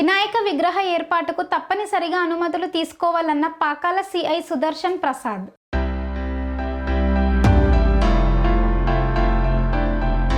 వినాయక విగ్రహ ఏర్పాటుకు తప్పనిసరిగా అనుమతులు తీసుకోవాలన్న పాకాల సిఐ సుదర్శన్ ప్రసాద్.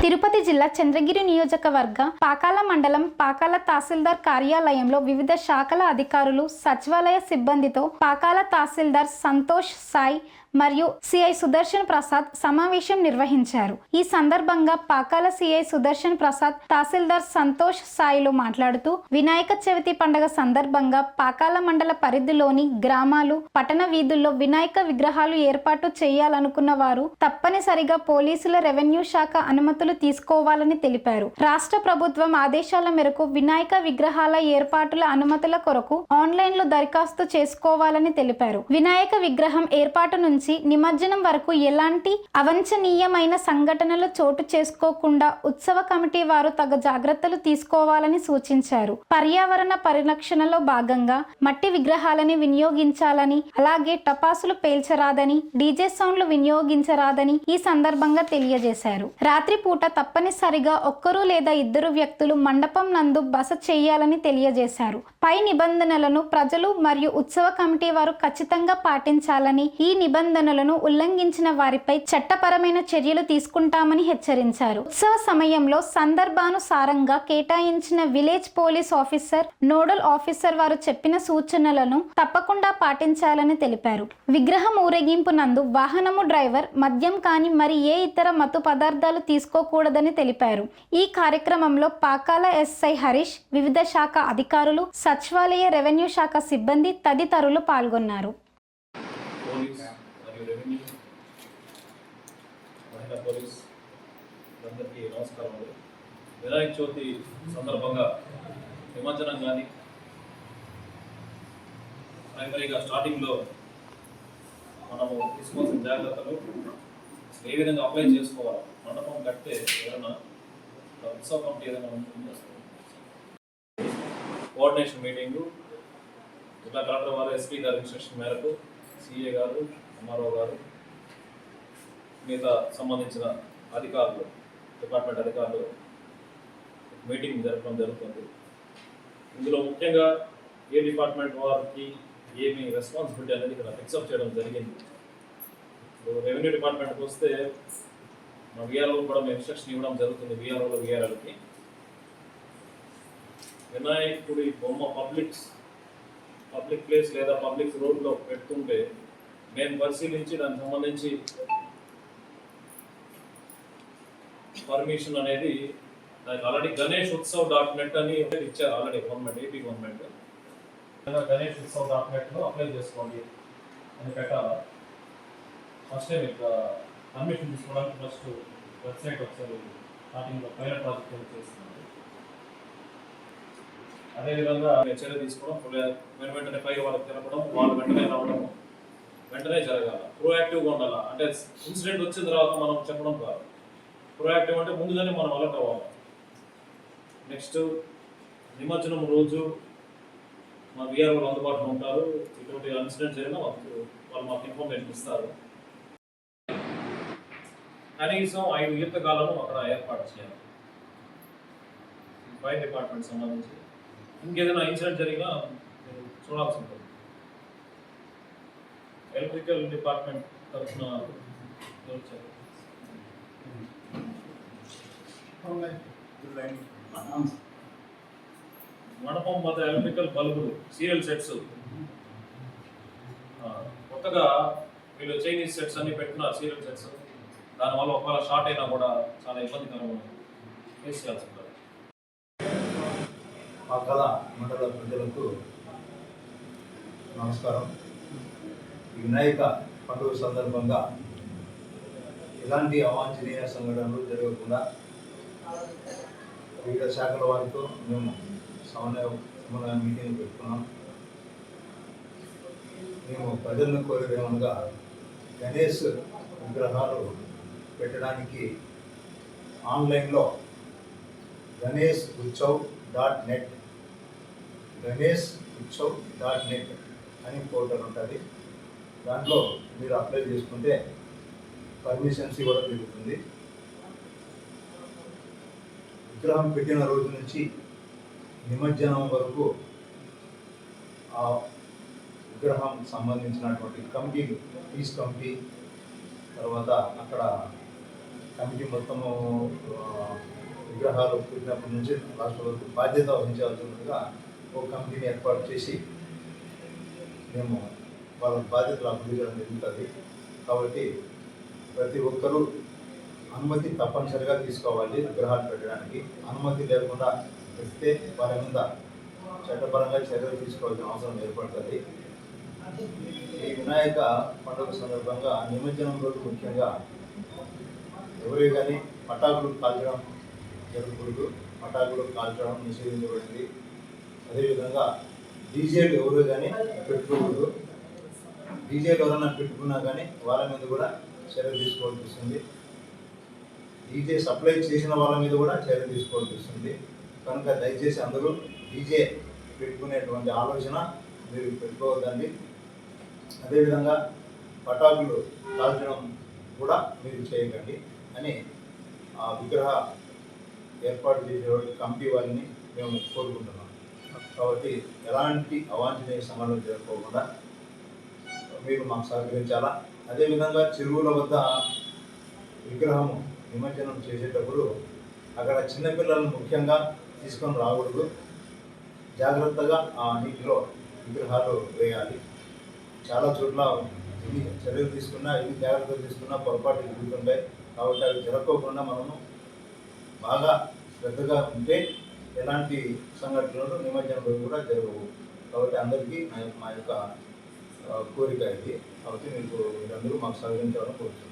తిరుపతి జిల్లా చంద్రగిరి నియోజకవర్గ పాకాల మండలం పాకాల తహసీల్దార్ కార్యాలయంలో వివిధ శాఖల అధికారులు సచివాలయ సిబ్బందితో పాకాల తహసీల్దార్ సంతోష్ సాయి మరియు సిఐ సుదర్శన్ ప్రసాద్ సమావేశం నిర్వహించారు. ఈ సందర్భంగా పాకాల సిఐ సుదర్శన్ ప్రసాద్ తహసీల్దార్ సంతోష్ సాయిలు మాట్లాడుతూ వినాయక చవితి పండుగ సందర్భంగా పాకాల మండల పరిధిలోని గ్రామాలు పట్టణ వీధుల్లో వినాయక విగ్రహాలు ఏర్పాటు చేయాలనుకున్న వారు తప్పనిసరిగా పోలీసుల రెవెన్యూ శాఖ అనుమతులు తీసుకోవాలని తెలిపారు. రాష్ట్ర ప్రభుత్వం ఆదేశాల మేరకు వినాయక విగ్రహాల ఏర్పాటుల అనుమతుల కొరకు ఆన్లైన్లో దరఖాస్తు చేసుకోవాలని తెలిపారు. వినాయక విగ్రహం ఏర్పాటు నుంచి నిమజ్జనం వరకు ఎలాంటి అవంచనీయమైన సంఘటనలు చోటు చేసుకోకుండా ఉత్సవ కమిటీ వారు తగు జాగ్రత్తలు తీసుకోవాలని సూచించారు. పర్యావరణ పరిరక్షణలో భాగంగా మట్టి విగ్రహాలని వినియోగించాలని అలాగే టపాసులు పేల్చరాదని డీజే సౌండ్లు వినియోగించరాదని ఈ సందర్భంగా తెలియజేశారు. రాత్రిపూట తప్పనిసరిగా ఒక్కరు లేదా ఇద్దరు వ్యక్తులు మండపం నందు బస చేయాలని తెలియజేశారు. పై నిబంధనలను ప్రజలు మరియు ఉత్సవ కమిటీ వారు ఖచ్చితంగా పాటించాలని ఈ నిబంధన నిబంధనలను ఉల్లంఘించిన వారిపై చట్టపరమైన చర్యలు తీసుకుంటామని హెచ్చరించారు. ఉత్సవ సమయంలో సందర్భానుసారంగా కేటాయించిన village police officer nodal officer వారు చెప్పిన సూచనలను తప్పకుండా పాటించాలని తెలిపారు. విగ్రహం ఊరేగింపు నందు వాహనము డ్రైవర్ మద్యం కాని మరి ఏ ఇతర మత్తు పదార్థాలు తీసుకోకూడదని తెలిపారు. ఈ కార్యక్రమంలో పాకాల ఎస్ఐ హరీష్ వివిధ శాఖ అధికారులు సచివాలయ రెవెన్యూ శాఖ సిబ్బంది తదితరులు పాల్గొన్నారు పోలీస్ మరియు రెవెన్యూ మహిళా పోలీస్ అందరికీ నమస్కారములు వినాయక చవితి సందర్భంగా నిమజ్జనం కానీ ప్రైమరీగా స్టార్టింగ్లో మనము తీసుకోవాల్సిన జాగ్రత్తలు ఏ విధంగా అప్లై చేసుకోవాలి మండపం కడితే ఏదైనా ఉత్సవ కమిటీ ఏదైనా కోఆర్డినేషన్ మీటింగు జిల్లా కలెక్టర్ వారు ఎస్పీ గారి ఇన్స్ట్రక్షన్ మేరకు సిఏ గారు ఎంఆర్ఓ గారు మిగతా సంబంధించిన అధికారులు డిపార్ట్మెంట్ అధికారులు మీటింగ్ జరపడం జరుగుతుంది. ఇందులో ముఖ్యంగా ఏ డిపార్ట్మెంట్ వారికి ఏమి రెస్పాన్సిబిలిటీ అనేది ఇక్కడ ఫిక్సప్ చేయడం జరిగింది. ఇప్పుడు రెవెన్యూ డిపార్ట్మెంట్కి వస్తే మా విఆర్ఓ కూడా మేము ఇన్స్ట్రక్షన్ ఇవ్వడం జరుగుతుంది విఆర్ఓలో విఆర్ఓలకి వినాయకుడి బొమ్మ పబ్లిక్స్ పబ్లిక్ ప్లేస్ లేదా పబ్లిక్ రోడ్లో పెడుతుంటే మేము పరిశీలించి దానికి సంబంధించి పర్మిషన్ అనేది దానికి already Ganesh Utsav dot net అని ఇచ్చారు already government AP government Ganesh Utsav dot నెట్లో అప్లై చేసుకోండి అని పెట్టాలా? ఫస్ట్ టైం ఇట్లా పర్మిషన్ తీసుకోవడానికి ఫస్ట్ వెబ్సైట్ ఒకసారి స్టార్టింగ్లో పైలట్ ప్రాజెక్ట్ ఏదో చేస్తున్నాం అదేవిధంగా చర్య తీసుకోవడం వెను వెంటనే పై వాళ్ళకి తెలపడం వాళ్ళు వెంటనే రావడం వెంటనే జరగాల. ప్రోయాక్టివ్గా ఉండాలి. అంటే ఇన్సిడెంట్ వచ్చిన తర్వాత మనం చెప్పడం కాదు. ప్రోయాక్టివ్ అంటే ముందుగానే మనం అలర్ట్ అవ్వాలి. నెక్స్ట్ నిమజ్జనం రోజు మా విఆర్ వాళ్ళు అందుబాటులో ఉంటారు. ఇటువంటి ఇన్సిడెంట్ జరిగినా మాకు వాళ్ళు మాకు ఇన్ఫర్మేషన్ ఇస్తారు. కనీసం ఐదు ఈత కాలను అక్కడ ఏర్పాటు చేయాలి. ఫైర్ డిపార్ట్మెంట్ సంబంధించి. ఇంకేదైనా ఇన్సిడెంట్ జరిగినా మీరు చూడాల్సి ఉంటుంది. ఎలక్ట్రికల్ డిపార్ట్మెంట్ తరఫున ఎవరు వచ్చారు? మండపం మత ఎలక్ట్రికల్ బల్బులు సీరియల్ సెట్స్. కొత్తగా వీళ్ళు చైనీస్ సెట్స్ అన్ని పెట్టినారు సీరియల్ సెట్స్. దానివల్ల ఒకవేళ షార్ట్ అయినా కూడా చాలా ఇబ్బందికరంగా ఫేస్ చేయాల్సి ఉంటుంది. పక్కల మండల ప్రజలకు నమస్కారం. ఈ వినాయక పండుగ సందర్భంగా ఎలాంటి అవాంఛనీయ సంఘటనలు జరగకుండా వివిధ శాఖల వారితో మేము సమన్వయ సమన్వయ మీటింగ్ పెట్టుకున్నాం. మేము ప్రజలను కోరేదేమనగా గణేష్ విగ్రహాలు పెట్టడానికి ఆన్లైన్లో Ganesh Utsav dot net Ganesh Utsav dot net అని పోర్టల్ ఉంటుంది. దాంట్లో మీరు అప్లై చేసుకుంటే పర్మిషన్స్ ఇవ్వడం జరుగుతుంది. విగ్రహం పెట్టిన రోజు నుంచి నిమజ్జనం వరకు ఆ విగ్రహం సంబంధించినటువంటి కమిటీ పీస్ కమిటీ తర్వాత అక్కడ కమిటీ మొత్తము విగ్రహాలు పెట్టినప్పటి నుంచి లాస్ట్ వరకు బాధ్యత వహించాల్సినట్టుగా ఒక కమిటీని ఏర్పాటు చేసి మేము వాళ్ళ బాధ్యతలు అభివృద్ధి చేయడం జరుగుతుంది. కాబట్టి ప్రతి ఒక్కరూ అనుమతి తప్పనిసరిగా తీసుకోవాలి విగ్రహాలు పెట్టడానికి. అనుమతి లేకుండా పెడితే వారి మీద చట్టపరంగా చర్యలు తీసుకోవాల్సిన అవసరం ఏర్పడుతుంది. ఈ వినాయక పండుగ సందర్భంగా నిమజ్జనం రోజు ముఖ్యంగా ఎవరే కానీ పటాకులు కాల్చడం జరగకూడదు. పటాకులు కాల్చడం నిషేధించబడింది. అదేవిధంగా డీజేలు ఎవరు కానీ పెట్టుకోకూడదు. డీజేలు ఎవరైనా పెట్టుకున్నా కానీ వాళ్ళ మీద కూడా చర్య తీసుకోవాల్సి వస్తుంది. డీజే సప్లై చేసిన వాళ్ళ మీద కూడా చర్య తీసుకోవాల్సి వస్తుంది. కనుక దయచేసి అందరూ డీజే పెట్టుకునేటువంటి ఆలోచన మీరు పెట్టుకోవద్దండి. అదేవిధంగా పటాకులు కాల్చడం కూడా మీరు చేయకండి అని ఆ విగ్రహ ఏర్పాటు చేసేటువంటి కమిటీ వారిని మేము కోరుకుంటున్నాం. కాబట్టి ఎలాంటి అవాంఛనీయ సంఘటన జరుపుకోకుండా మీరు మాకు సహకరించాలా? అదేవిధంగా చెరువుల వద్ద విగ్రహము నిమజ్జనం చేసేటప్పుడు అక్కడ చిన్నపిల్లలను ముఖ్యంగా తీసుకొని రాకూడదు. జాగ్రత్తగా ఆ నీటిలో విగ్రహాలు వేయాలి. చాలా చోట్ల ఎన్ని చర్యలు తీసుకున్నా ఎన్ని జాగ్రత్తలు తీసుకున్నా పొరపాటు జరుగుతుంటాయి. కాబట్టి అవి జరగకోకుండా మనము బాగా శ్రద్ధగా ఉంటే ఎలాంటి సంఘటనలు నిమజ్జనం కూడా జరగవు. కాబట్టి అందరికీ మా యొక్క- మా యొక్క కోరిక ఇది. కాబట్టి మీకు మీరందరూ మాకు సహకరించాలని కోరుతున్నాను